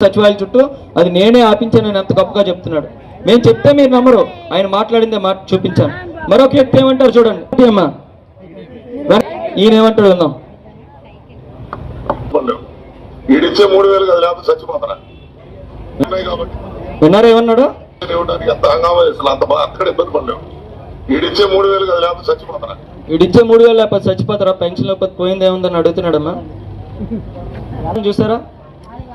సచివాలయం చుట్టూ అది నేనే ఆపించానని ఎంత గొప్పగా చెప్తున్నాడు. మేము చెప్తే మీరు నమ్మరు. ఆయన మాట్లాడిందే మాట చూపించాను. మరొక వ్యక్తి ఏమంటారు చూడండి. అమ్మా? ఈయన ఏమంటాడు పడలేవు ఈడిచ్చే మూడు వేలు కదా లేకపోతే చచ్చిపోతారా? విన్నారా ఏమన్నాడు? ఎంత హంగామా చేసిన అంత బాగా అక్కడ ఇబ్బంది పడలేవు ఈడిచ్చే మూడు వేలు కదా లేకపోతే చచ్చిపోతారా? ఇడిచ్చే మూడు వేలు లేకపోతే చచ్చిపోతారా? పెన్షన్ లేకపోతే పోయింది ఏముందని అడుగుతున్నాడమ్మా. చూసారా?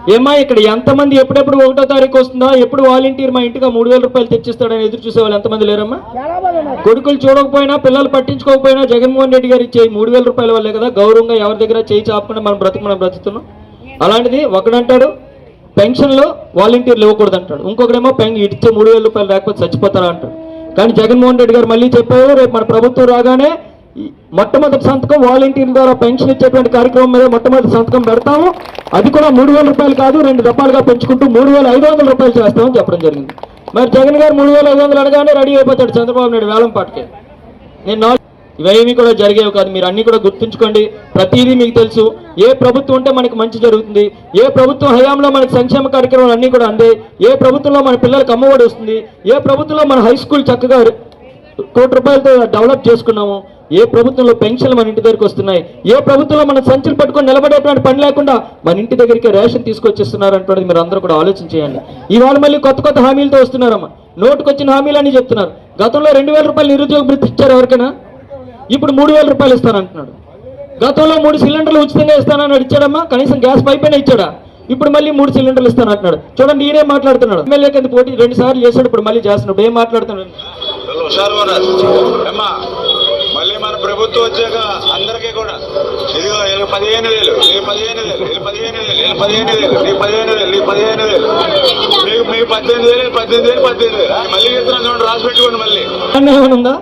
ఏమా ఇక్కడ ఎంతమంది ఎప్పుడెప్పుడు ఒకటో తారీఖు వస్తుందా? ఎప్పుడు వాలంటీర్ మా ఇంటికి మూడు వేల రూపాయలు తెచ్చిస్తాడని ఎదురు చూసే వాళ్ళు ఎంతమంది లేరమ్మా? కొడుకులు చూడకపోయినా పిల్లలు పట్టించుకోకపోయినా జగన్మోహన్ రెడ్డి గారు ఇచ్చే మూడు వేల రూపాయల వల్లే కదా గౌరవంగా ఎవరి దగ్గర చేయి చాపకుండా మనం బ్రతుకు మనం బ్రతుకుతున్నాం. అలాంటిది ఒకడంటాడు పెన్షన్లో వాలంటీర్లు ఇవ్వకూడదు అంటాడు ఇంకొకడేమో పెన్ ఇచ్చే మూడు వేల రూపాయలు లేకపోతే చచ్చిపోతారా అంటాడు. కానీ జగన్మోహన్ రెడ్డి గారు మళ్ళీ చెప్పారు రేపు మన ప్రభుత్వం రాగానే మొట్టమొదటి సంతకం వాలంటీర్ ద్వారా పెన్షన్ ఇచ్చేటువంటి కార్యక్రమం మీద మొట్టమొదటి సంతకం పెడతాము. అది కూడా మూడు వేల రూపాయలు కాదు రెండు దఫాలుగా పెంచుకుంటూ మూడు వేల ఐదు వందల రూపాయలు చేస్తామని చెప్పడం జరిగింది. మరి జగన్ గారు మూడు వేల ఐదు వందలు అడగానే రెడీ అయిపోతాడు చంద్రబాబు నాయుడు వేలం పాటకి. నేను ఇవేమీ కూడా జరిగేవి కాదు మీరు అన్ని కూడా గుర్తుంచుకోండి. ప్రతిదీ మీకు తెలుసు. ఏ ప్రభుత్వం ఉంటే మనకి మంచి జరుగుతుంది. ఏ ప్రభుత్వం హయాంలో మనకి సంక్షేమ కార్యక్రమాలు అన్నీ కూడా అందే. ఏ ప్రభుత్వంలో మన పిల్లలకు అమ్మఒడి వస్తుంది. ఏ ప్రభుత్వంలో మన హై స్కూల్ చక్కగా కోటి రూపాయలతో డెవలప్ చేసుకున్నాము. ఏ ప్రభుత్వంలో పెన్షన్లు మన ఇంటి దగ్గరికి వస్తున్నాయి ఏ ప్రభుత్వంలో మన సంచులు పట్టుకొని నిలబడేటువంటి పని లేకుండా మన ఇంటి దగ్గరికి రేషన్ తీసుకొచ్చిస్తున్నారు అంటున్నది మీరు అందరూ కూడా ఆలోచన చేయండి ఇవాళ మళ్ళీ కొత్త కొత్త హామీలతో వస్తున్నారమ్మా నోటుకొచ్చిన హామీలని చెప్తున్నారు గతంలో రెండు వేల రూపాయలు నిరుద్యోగ వృత్తి ఇచ్చారు ఎవరికైనా ఇప్పుడు మూడు వేల రూపాయలు ఇస్తానంటున్నాడు గతంలో మూడు సిలిండర్లు ఉచితంగా ఇస్తానని ఇచ్చాడమ్మా కనీసం గ్యాస్ పైప్ ఇచ్చాడా ఇప్పుడు మళ్ళీ మూడు సిలిండర్లు ఇస్తానంటున్నాడు చూడండి ఈయనే మాట్లాడుతున్నాడు ఎమ్మెల్యే కింద పోటీ రెండు సార్లు చేశాడు ఇప్పుడు మళ్ళీ చేస్తున్నాడు ఏం మాట్లాడుతున్నాడు ప్రభుత్వం వచ్చాక అందరికీ కూడా ఇదిగో వీళ్ళు పదిహేను వేలు వీళ్ళు పదిహేను వేలు వీళ్ళు పదిహేను వేలు వీళ్ళు పదిహేను వేలు నీ పదిహేను వేలు నీ పదిహేను వేలు మీకు మీకు పద్దెనిమిది వేలు పద్దెనిమిది వేలు పద్దెనిమిది వేలు మళ్ళీ ఇస్తున్నాను చూడండి రాసి పెట్టుకోండి మళ్ళీ ఉందా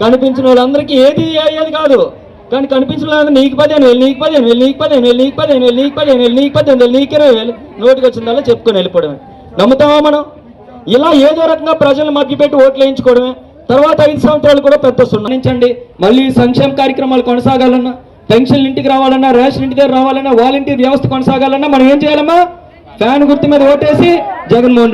కనిపించిన వాళ్ళందరికీ ఏది అయ్యేది కాదు కానీ కనిపించిన వాళ్ళందరూ నీకు పదిహేను వేలు నీకు పదిహేను వేలు నీకు పదిహేను వేలు నీకు పదిహేను వేలు నీకు పదిహేను వేలు నీకు పదిహేను వేలు నీకు ఇరవై వేలు నోటికి వచ్చిందల్లా చెప్పుకొని వెళ్ళిపోవడమే నమ్ముతామా మనం ఇలా ఏదో రకంగా ప్రజలు మగ్గిపెట్టి ఓట్లు వేయించుకోవడమే తర్వాత ఐదు సంవత్సరాలు కూడా పెద్ద సున్నించండి మళ్ళీ సంక్షేమ కార్యక్రమాలు కొనసాగాలన్నా పెన్షన్లు ఇంటికి రావాలన్నా రేషన్ ఇంటి దగ్గర రావాలన్నా వాలంటీర్ వ్యవస్థ కొనసాగాలన్నా మనం ఏం చేయాలమ్మా? ఫ్యాన్ గుర్తు మీద ఓటేసి జగన్మోహన్